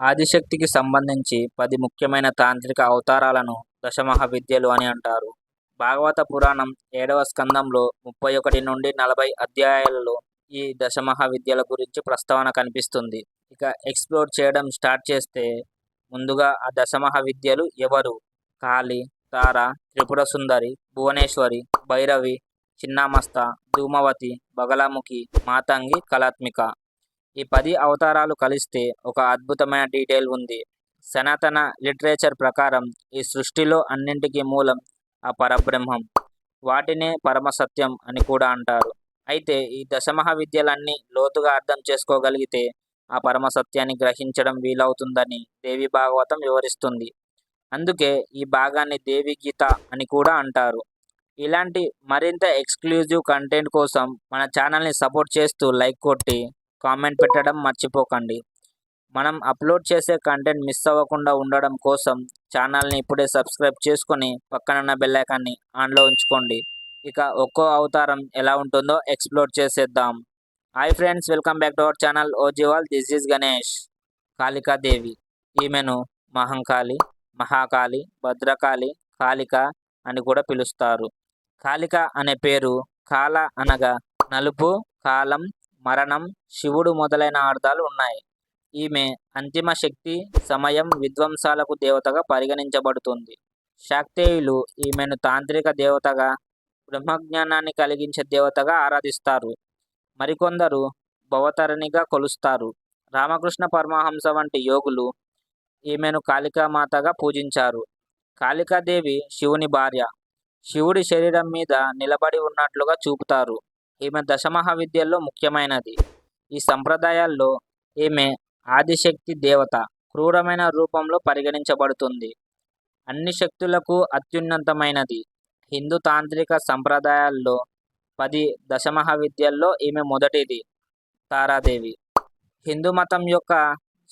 ఆదిశక్తికి సంబంధించి పది ముఖ్యమైన తాంత్రిక అవతారాలను దశమహావిద్యలు అని అంటారు. భాగవత పురాణం ఏడవ స్కందంలో ముప్పై ఒకటి నుండి నలభై అధ్యాయాలలో ఈ దశమహావిద్యల గురించి ప్రస్తావన కనిపిస్తుంది. ఇక ఎక్స్ప్లోర్ చేయడం స్టార్ట్ చేస్తే ముందుగా ఆ దశమహావిద్యలు ఎవరు? కాళి, తార, త్రిపుర సుందరి, భువనేశ్వరి, భైరవి, చిన్నామస్త ధూమవతి, బగలాముఖి, మాతంగి, కళాత్మిక. ఈ పది అవతారాలు కలిస్తే ఒక అద్భుతమైన డీటెయిల్ ఉంది. సనాతన లిటరేచర్ ప్రకారం ఈ సృష్టిలో అన్నింటికీ మూలం ఆ పరబ్రహ్మం. వాటినే పరమసత్యం అని కూడా అంటారు. అయితే ఈ దశమహావిద్యలన్నీ లోతుగా అర్థం చేసుకోగలిగితే ఆ పరమసత్యాన్ని గ్రహించడం వీలవుతుందని దేవి భాగవతం వివరిస్తుంది. అందుకే ఈ భాగాన్ని దేవి గీత అని కూడా అంటారు. ఇలాంటి మరింత ఎక్స్క్లూజివ్ కంటెంట్ కోసం మన ఛానల్ని సపోర్ట్ చేస్తూ లైక్ కొట్టి కామెంట్ పెట్టడం మర్చిపోకండి. మనం అప్లోడ్ చేసే కంటెంట్ మిస్ అవ్వకుండా ఉండడం కోసం ఛానల్ని ఇప్పుడే సబ్స్క్రైబ్ చేసుకొని పక్కనున్న బెల్లైకాన్ని ఆన్లో ఉంచుకోండి. ఇక ఒక్కో అవతారం ఎలా ఉంటుందో ఎక్స్ప్లోర్ చేసేద్దాం. Hi friends welcome back to our channel ఓజీవాల్ this is Ganesh. Kalikadevi ఈమెను మహంకాళి, మహాకాళి, భద్రకాళి, కాళిక అని కూడా పిలుస్తారు. కాళిక అనే పేరు కాల అనగా నలుపు, కాలం, మరణం, శివుడు మొదలైన అర్థాలు ఉన్నాయి. ఈమె అంతిమ శక్తి, సమయం, విధ్వంసాలకు దేవతగా పరిగణించబడుతుంది. శాక్తేయులు ఈమెను తాంత్రిక దేవతగా, బ్రహ్మజ్ఞానాన్ని కలిగించే దేవతగా ఆరాధిస్తారు. మరికొందరు భవతరణిగా కొలుస్తారు. రామకృష్ణ పరమహంస వంటి యోగులు ఈమెను కాళికామాతగా పూజించారు. కాళికాదేవి శివుని భార్య. శివుడి శరీరం మీద నిలబడి ఉన్నట్లుగా చూపుతారు. ఈమె దశమహావిద్యల్లో ముఖ్యమైనది. ఈ సంప్రదాయాల్లో ఈమె ఆదిశక్తి దేవత. క్రూరమైన రూపంలో పరిగణించబడుతుంది. అన్ని శక్తులకు అత్యున్నతమైనది. హిందూ తాంత్రిక సంప్రదాయాల్లో పది దశమహావిద్యల్లో ఈమె మొదటిది. తారాదేవి. హిందూ మతం యొక్క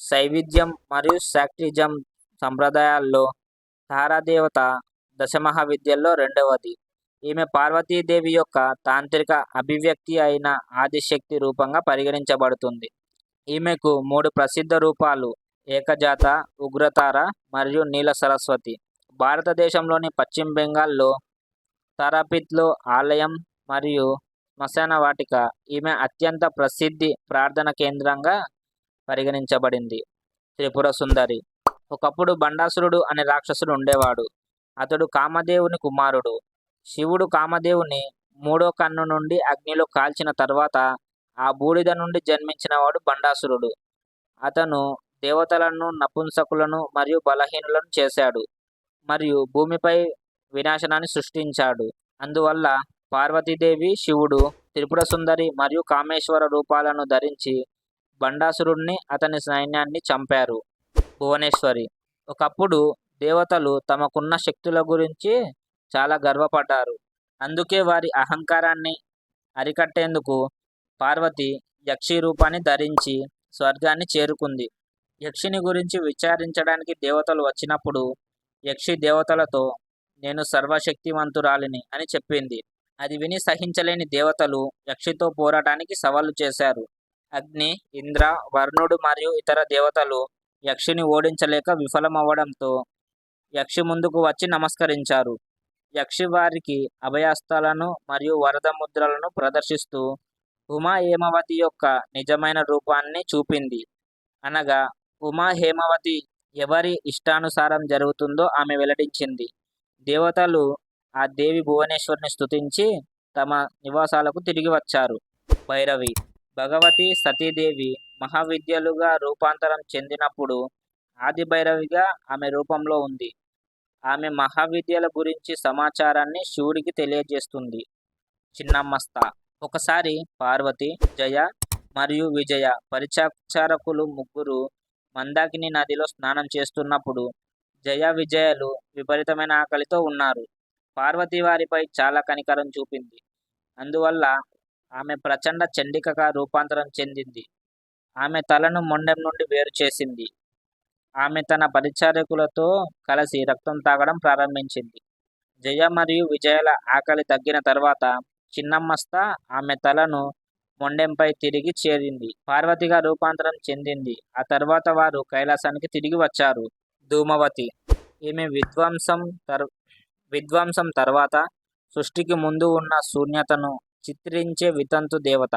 శైవిధ్యం మరియు శాక్టిజం సంప్రదాయాల్లో తారాదేవత దశమహావిద్యల్లో రెండవది. ఈమె పార్వతీదేవి యొక్క తాంత్రిక అభివ్యక్తి అయిన ఆదిశక్తి రూపంగా పరిగణించబడుతుంది. ఈమెకు మూడు ప్రసిద్ధ రూపాలు ఏకజాత, ఉగ్రతార మరియు నీల సరస్వతి భారతదేశంలోని పశ్చిమ బెంగాల్లో తారాపీఠ్లో ఆలయం మరియు శ్మశానవాటిక. ఈమె అత్యంత ప్రసిద్ధి ప్రార్థన కేంద్రంగా పరిగణించబడింది. త్రిపుర సుందరి. ఒకప్పుడు బండాసురుడు అనే రాక్షసుడు ఉండేవాడు. అతడు కామదేవుని కుమారుడు. శివుడు కామదేవుని మూడో కన్ను నుండి అగ్నిలో కాల్చిన తర్వాత ఆ బూడిద నుండి జన్మించినవాడు బండాసురుడు అతను దేవతలను నపుంసకులను మరియు బలహీనులను చేశాడు మరియు భూమిపై వినాశనాన్ని సృష్టించాడు. అందువల్ల పార్వతీదేవి, శివుడు త్రిపురసుందరి మరియు కామేశ్వర రూపాలను ధరించి బండాసురుణ్ణి అతని సైన్యాన్ని చంపారు. భువనేశ్వరి. ఒకప్పుడు దేవతలు తమకున్న శక్తుల గురించి చాలా గర్వపడ్డారు. అందుకే వారి అహంకారాన్ని అరికట్టేందుకు పార్వతి యక్షి రూపాన్ని ధరించి స్వర్గాన్ని చేరుకుంది. యక్షిని గురించి విచారించడానికి దేవతలు వచ్చినప్పుడు యక్షి దేవతలతో నేను సర్వశక్తివంతురాలిని అని చెప్పింది. అది విని సహించలేని దేవతలు యక్షితో పోరాటానికి సవాలు చేశారు. అగ్ని, ఇంద్ర, వర్ణుడు మరియు ఇతర దేవతలు యక్షిని ఓడించలేక విఫలమవ్వడంతో యక్షి ముందుకు వచ్చి నమస్కరించారు. యక్షి వారికి మరియు వరద ముద్రలను ప్రదర్శిస్తూ ఉమా హేమవతి యొక్క నిజమైన రూపాన్ని చూపింది. అనగా ఉమా హేమవతి ఎవరి ఇష్టానుసారం జరుగుతుందో ఆమె వెల్లడించింది. దేవతలు ఆ దేవి భువనేశ్వరిని స్థుతించి తమ నివాసాలకు తిరిగి వచ్చారు. భైరవి. భగవతి సతీదేవి మహావిద్యలుగా రూపాంతరం చెందినప్పుడు ఆదిభైరవిగా ఆమె రూపంలో ఉంది. ఆమె మహావిద్యల గురించి సమాచారాన్ని శివుడికి తెలియజేస్తుంది. చిన్నమ్మస్త ఒకసారి పార్వతి, జయ మరియు విజయ పరిచారకులు ముగ్గురు మందాకిని నదిలో స్నానం చేస్తున్నప్పుడు జయ, విజయలు విపరీతమైన ఆకలితో ఉన్నారు. పార్వతి వారిపై చాలా కనికరం చూపింది. అందువల్ల ఆమె ప్రచండ చండికగా రూపాంతరం చెందింది. ఆమె తలను మొండెం నుండి వేరు చేసింది. ఆమె తన పరిచారకులతో కలిసి రక్తం తాగడం ప్రారంభించింది. జయ మరియు విజయల ఆకలి తగ్గిన తర్వాత చిన్నమ్మస్త ఆమె తలను మొండెంపై తిరిగి చేరింది. పార్వతిగా రూపాంతరం చెందింది. ఆ తర్వాత వారు కైలాసానికి తిరిగి వచ్చారు. ధూమవతి ఈమె విధ్వంసం తర్ విధ్వంసం తర్వాత సృష్టికి ముందు ఉన్న శూన్యతను చిత్రించే వితంతు దేవత.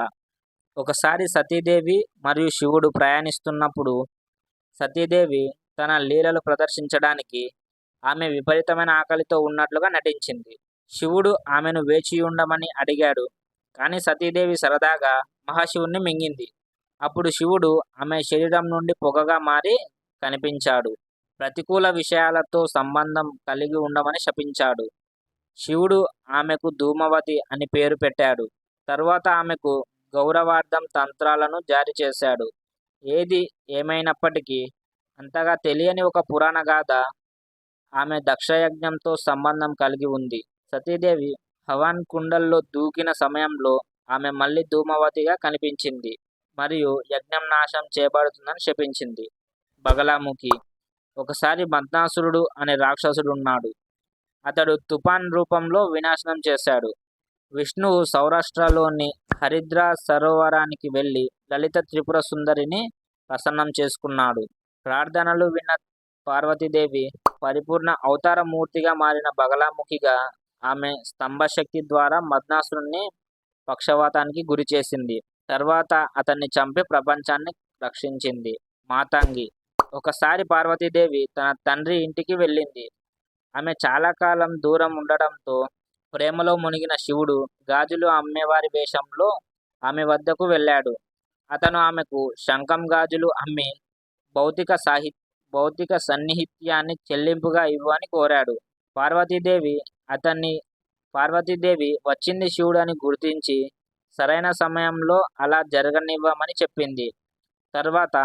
ఒకసారి సతీదేవి మరియు శివుడు ప్రయాణిస్తున్నప్పుడు సతీదేవి తన లీలలు ప్రదర్శించడానికి ఆమె విపరీతమైన ఆకలితో ఉన్నట్లుగా నటించింది. శివుడు ఆమెను వేచి ఉండమని అడిగాడు. కానీ సతీదేవి సరదాగా మహాశివుణ్ణి మింగింది. అప్పుడు శివుడు ఆమె శరీరం నుండి పొగగా మారి కనిపించాడు. ప్రతికూల విషయాలతో సంబంధం కలిగి ఉండమని శపించాడు. శివుడు ఆమెకు ధూమవతి అని పేరు పెట్టాడు. తరువాత ఆమెకు గౌరవార్థం తంత్రాలను జారీ చేశాడు. ఏది ఏమైనప్పటికీ అంతగా తెలియని ఒక పురాణ గాథ ఆమె దక్షయజ్ఞంతో సంబంధం కలిగి ఉంది. సతీదేవి హవాన్ కుండల్లో దూకిన సమయంలో ఆమె మళ్ళీ ధూమవతిగా కనిపించింది మరియు యజ్ఞం నాశం చేపడుతుందని శపించింది. బగలాముఖి ఒకసారి మద్నాసురుడు అనే రాక్షసుడు ఉన్నాడు అతడు తుఫాన్ రూపంలో వినాశనం చేశాడు. విష్ణువు సౌరాష్ట్రలోని హరిద్ర సరోవరానికి వెళ్ళి లలిత త్రిపుర సుందరిని ప్రసన్నం చేసుకున్నాడు. ప్రార్థనలు విన్న పార్వతీదేవి పరిపూర్ణ అవతార మూర్తిగా మారిన బగలాముఖిగా ఆమె స్తంభశక్తి ద్వారా మద్నాసురుణ్ణి పక్షవాతానికి గురి చేసింది. తర్వాత అతన్ని చంపి ప్రపంచాన్ని రక్షించింది. మాతాంగి. ఒకసారి పార్వతీదేవి తన తండ్రి ఇంటికి వెళ్ళింది. ఆమె చాలా కాలం దూరం ఉండడంతో ప్రేమలో మునిగిన శివుడు గాజులు అమ్మేవారి వేషంలో ఆమె వద్దకు వెళ్ళాడు. అతను ఆమెకు శంఖం గాజులు అమ్మి భౌతిక సాహి భౌతిక సన్నిహిత్యాన్ని చెల్లింపుగా ఇవ్వని కోరాడు. పార్వతీదేవి అతన్ని పార్వతీదేవి వచ్చింది శివుడు అని గుర్తించి సరైన సమయంలో అలా జరగనివ్వమని చెప్పింది. తర్వాత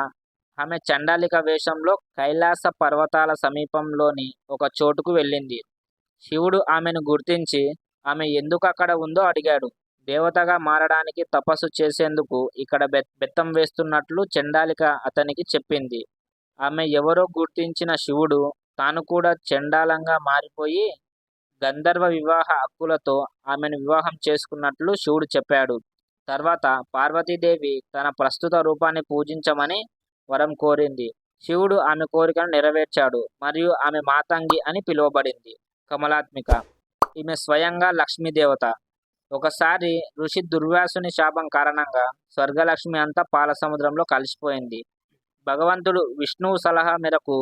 ఆమె చండాలిక వేషంలో కైలాస పర్వతాల సమీపంలోని ఒక చోటుకు వెళ్ళింది. శివుడు ఆమెను గుర్తించి ఆమె ఎందుకు అక్కడ ఉందో అడిగాడు. దేవతగా మారడానికి తపస్సు చేసేందుకు ఇక్కడ బె బెత్తం వేస్తున్నట్లు చండాలిక అతనికి చెప్పింది. ఆమె ఎవరో గుర్తించిన శివుడు తాను కూడా చండాలంగా మారిపోయి గంధర్వ వివాహ హక్కులతో ఆమెను వివాహం చేసుకున్నట్లు శివుడు చెప్పాడు. తర్వాత పార్వతీదేవి తన ప్రస్తుత రూపాన్ని పూజించమని వరం కోరింది. శివుడు ఆమె కోరికను నెరవేర్చాడు మరియు ఆమె మాతంగి అని పిలువబడింది. కమలాత్మిక. ఈమె స్వయంగా లక్ష్మీదేవత. ఒకసారి ఋషి దుర్వాసుని శాపం కారణంగా స్వర్గలక్ష్మి అంతా పాల సముద్రంలో కలిసిపోయింది. భగవంతుడు విష్ణువు సలహా మేరకు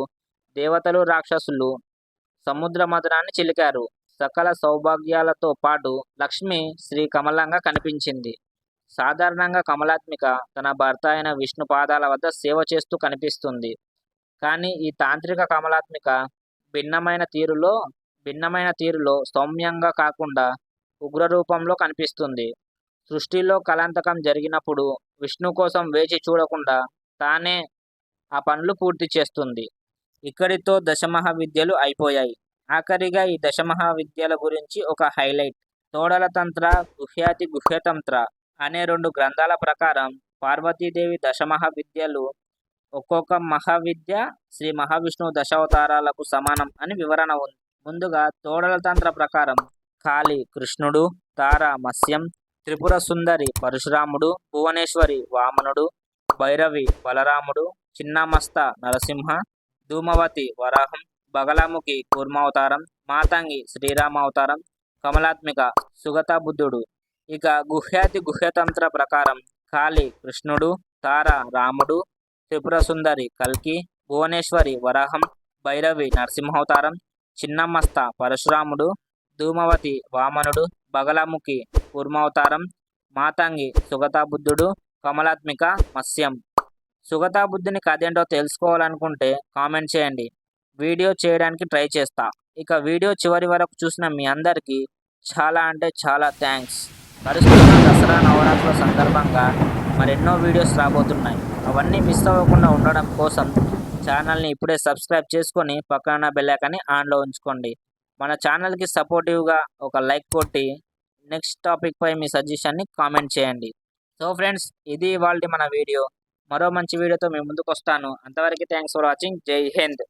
దేవతలు రాక్షసులు సముద్ర మధురాన్ని చిలికారు. సకల సౌభాగ్యాలతో పాటు లక్ష్మి శ్రీ కమలంగా కనిపించింది. సాధారణంగా కమలాత్మిక తన భర్త అయిన విష్ణు పాదాల వద్ద సేవ చేస్తూ కనిపిస్తుంది. కానీ ఈ తాంత్రిక కమలాత్మిక భిన్నమైన తీరులో భిన్నమైన తీరులో సౌమ్యంగా కాకుండా ఉగ్ర రూపంలో కనిపిస్తుంది. సృష్టిలో కలాంతకం జరిగినప్పుడు విష్ణు కోసం వేచి చూడకుండా తానే ఆ పనులు పూర్తి చేస్తుంది. ఇక్కడితో దశమహావిద్యలు అయిపోయాయి. ఆఖరిగా ఈ దశమహావిద్యల గురించి ఒక హైలైట్. తోడల తంత్ర గుహ్యాతి గుహ్యతంత్ర అనే రెండు గ్రంథాల ప్రకారం పార్వతీదేవి దశమహావిద్యలు ఒక్కొక్క మహావిద్య శ్రీ మహావిష్ణువు దశావతారాలకు సమానం అని వివరణ ఉంది. ముందుగా తోడల తంత్ర ప్రకారం కాళి కృష్ణుడు తార మత్స్యం త్రిపుర సుందరి పరశురాముడు భువనేశ్వరి వామనుడు భైరవి బలరాముడు చిన్నమస్త నరసింహ ధూమవతి వరాహం బగలాముఖి కూర్మావతారం మాతంగి శ్రీరామ అవతారం కమలాత్మిక సుగత బుద్ధుడు ఇక గుహ్యాతి గుహ్యతంత్ర ప్రకారం కాళి కృష్ణుడు తార రాముడు త్రిపుర సుందరి కల్కి భువనేశ్వరి వరాహం భైరవి నరసింహావతారం చిన్నమస్త పరశురాముడు ధూమవతి వామనుడు బగలాముఖి కూర్మావతారం మాతంగి సుగతాబుద్ధుడు కమలాత్మిక మత్స్యం. సుగతాబుద్ధుని కథ ఏంటో తెలుసుకోవాలనుకుంటే కామెంట్ చేయండి. వీడియో చేయడానికి ట్రై చేస్తా. ఇక వీడియో చివరి వరకు చూసిన మీ అందరికీ చాలా అంటే చాలా థ్యాంక్స్. పరిస్థితులు దసరా నవరాత్రుల సందర్భంగా మరెన్నో వీడియోస్ రాబోతున్నాయి. అవన్నీ మిస్ అవ్వకుండా ఉండడం కోసం ఛానల్ని ఇప్పుడే సబ్స్క్రైబ్ చేసుకొని పక్కన బెల్లాకని ఆన్లో ఉంచుకోండి. మన ఛానల్కి సపోర్టివ్గా ఒక లైక్ కొట్టి నెక్స్ట్ టాపిక్పై మీ సజెషన్ని కామెంట్ చేయండి. సో ఫ్రెండ్స్ ఇది ఇవాళ మన వీడియో. మరో మంచి వీడియోతో మేము ముందుకు వస్తాను అంతవరకు థ్యాంక్స్ ఫర్ వాచింగ్. జై హింద్.